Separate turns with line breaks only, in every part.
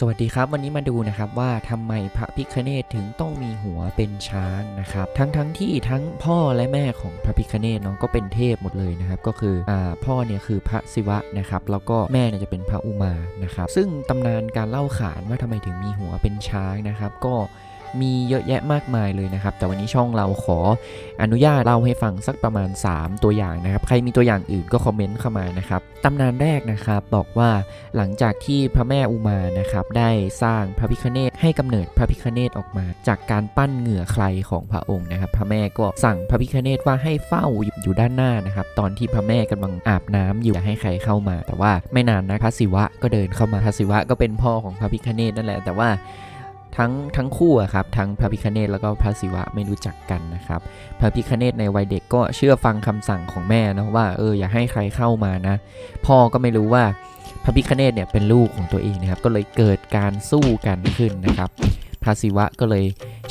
สวัสดีครับวันนี้มาดูนะครับว่าทำไมพระพิคเนตถึงต้องมีหัวเป็นช้างนะครับทั้งทั้งที่ทั้งพ่อและแม่ของพระพิคเนตเนาะก็เป็นเทพหมดเลยนะครับก็คืออ่าพ่อเนี่ยคือพระศิวะนะครับแล้วก็แม่เนี่ยจะเป็นพระอุมานะครับซึ่งตำนานการเล่าขานว่าทำไมถึงมีหัวเป็นช้างนะครับก็ มีเยอะแยะมากมายเลยนะครับ แต่วันนี้ช่องเราขออนุญาตเล่าให้ฟังสักประมาณ 3 ตัวอย่างนะครับ ใครมีตัวอย่างอื่นก็คอมเมนต์เข้ามานะครับตำนานแรกนะครับบอกว่าหลังจากที่พระแม่อุมานะครับได้สร้างพระพิคเนตให้กำเนิดพระพิคเนตออกมา จากการปั้นเหงื่อใครของพระองค์นะครับ พระแม่ก็สั่งพระพิคเนตว่าให้เฝ้าอยู่ด้านหน้านะครับตอนที่พระแม่กำลังอาบน้ำอยู่อย่าให้ใครเข้ามา แต่ว่าไม่นานนะพระศิวะก็เดินเข้ามาพระศิวะก็เป็นพ่อของพระพิคเนตนั่นแหละแต่ว่า ทั้งทั้งคู่อะครับ ทั้งพระพิคเนตแล้วก็พระศิวะไม่รู้จักกันนะครับ พระพิคเนตในวัยเด็กก็เชื่อฟังคำสั่งของแม่นะว่าเอออย่าให้ใครเข้ามานะ พ่อก็ไม่รู้ว่าพระพิคเนตเนี่ยเป็นลูกของตัวเองนะครับ ก็เลยเกิดการสู้กันขึ้นนะครับ พระศิวะก็เลย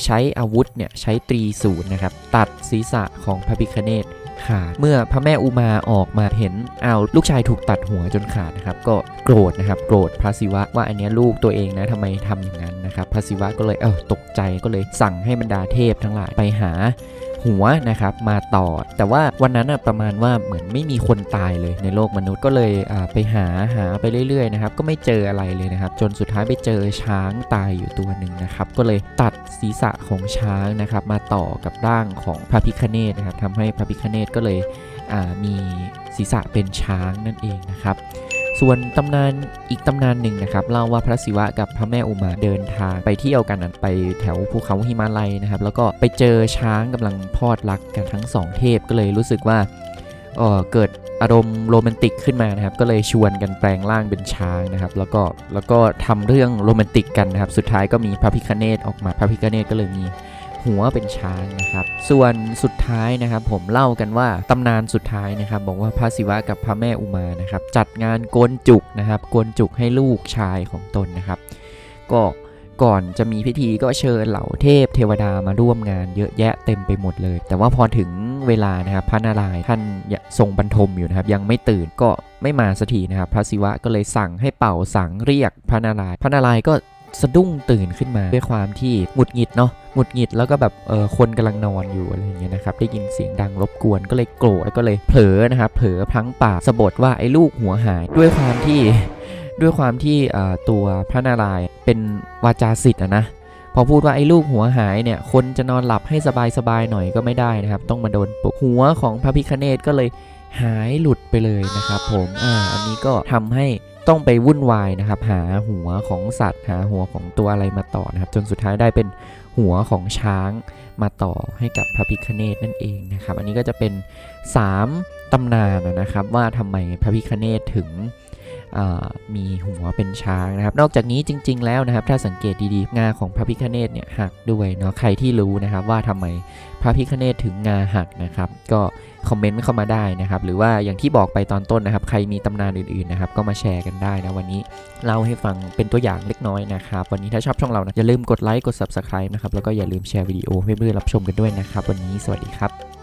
ใช้อาวุธเนี่ยใช้ตรีศูนย์นะครับ ตัดศีรษะของพระพิคเนต ขาด เมื่อพระแม่อุมาออกมาเห็นเอาลูกชายถูกตัดหัวจนขาดนะครับก็โกรธนะครับโกรธพระศิวะว่าอันเนี้ยลูกตัวเองนะทำไมทำอย่างนั้นนะครับพระศิวะก็เลยเออตกใจก็เลยสั่งให้บรรดาเทพทั้งหลายไปหา หัวนะครับมาต่อ แต่ว่าวันนั้นประมาณว่าเหมือนไม่มีคนตายเลยในโลกมนุษย์ก็เลยไปหาหาไปเรื่อยๆนะครับก็ไม่เจออะไรเลยนะครับ จนสุดท้ายไปเจอช้างตายอยู่ตัวหนึ่งนะครับก็เลยตัดศีรษะของช้างนะครับมาต่อกับร่างของพระพิคเนตนะครับทำให้พระพิคเนตก็เลยมีศีรษะเป็นช้างนั่นเองนะครับ ส่วนตำนานอีกตำนานหนึ่งนะครับเล่าว่าพระศิวะกับพระแม่อุมาเดินทางไปเที่ยวกันไปแถวภูเขาหิมาลัยนะครับแล้วก็ไปเจอช้างกำลังพอดรักกันทั้งสองเทพก็เลยรู้สึกว่าเออเกิดอารมณ์โรแมนติกขึ้นมานะครับ ก็เลยชวนกันแปลงร่างเป็นช้างนะครับ แล้วก็แล้วก็ทำเรื่องโรแมนติกกันนะครับ สุดท้ายก็มีพระพิคเนตออกมาพระพิคเนตก็เลยมี หัวเป็นช้างนะครับ ส่วนสุดท้ายนะครับ ผมเล่ากันว่าตำนานสุดท้ายนะครับ บอกว่าพระศิวะกับพระแม่อุมานะครับ จัดงานโกนจุกนะครับโกนจุกให้ลูกชายของตนนะครับ ก็ก่อนจะมีพิธีก็เชิญเหล่าเทพเทวดามาร่วมงานเยอะแยะเต็มไปหมดเลย แต่ว่าพอถึงเวลานะครับพระนารายณ์ท่านทรงบรรทมอยู่นะครับยังไม่ตื่นก็ไม่มาสักทีนะครับ พระศิวะก็เลยสั่งให้เป่าสังเรียกพระนารายณ์พระนารายณ์ก็ สะดุ้งตื่นขึ้นมาด้วยความที่หงุดหงิดเนาะหงุดหงิดแล้วก็แบบเออคนกำลังนอนอยู่อะไรอย่างเงี้ยนะครับได้ยินเสียงดังรบกวนก็เลยโกรธแล้วก็เลยเผลอนะครับเผลอพลั้งปากสะบดว่าไอ้ลูกหัวหายด้วยความที่ด้วยความที่ตัวพระนารายณ์เป็นวาจาสิทธิ์อะนะพอพูดว่าไอ้ลูกหัวหายเนี่ย คนจะนอนหลับให้สบายๆหน่อยก็ไม่ได้นะครับ ต้องมาโดนปลุกหัวของพระพิคเนตก็เลย หายหลุดไปเลยนะครับผมอ่าอันนี้ก็ทำให้ต้องไปวุ่นวายนะครับ หาหัวของสัตว์ หาหัวของตัวอะไรมาต่อนะครับ จนสุดท้ายได้เป็นหัวของช้างมาต่อให้กับพระพิคเนตนั่นเองนะครับ อันนี้ก็จะเป็น 3ตำนานนะครับว่าทำไมพระพิคเนตถึง มีหัวเป็นช้างนะครับ นอกจากนี้จริง ๆ แล้วนะครับ ถ้าสังเกตดีๆ งาของพระพิคเนตเนี่ยหักด้วยเนาะใครที่รู้นะครับว่าทำไมพระพิคเนตถึงงาหักนะครับ ก็คอมเมนต์เข้ามาได้นะครับ หรือว่าอย่างที่บอกไปตอนต้นนะครับ ใครมีตำนานอื่นๆนะครับ ก็มาแชร์กันได้นะวันนี้เล่าให้ฟังเป็นตัวอย่างเล็กน้อยนะครับ วันนี้ถ้าชอบช่องเรานะอย่าลืมกดไลค์กด subscribe นะครับแล้วก็อย่าลืมแชร์วิดีโอให้เพื่อนๆรับชมกันด้วยนะครับ วันนี้สวัสดีครับ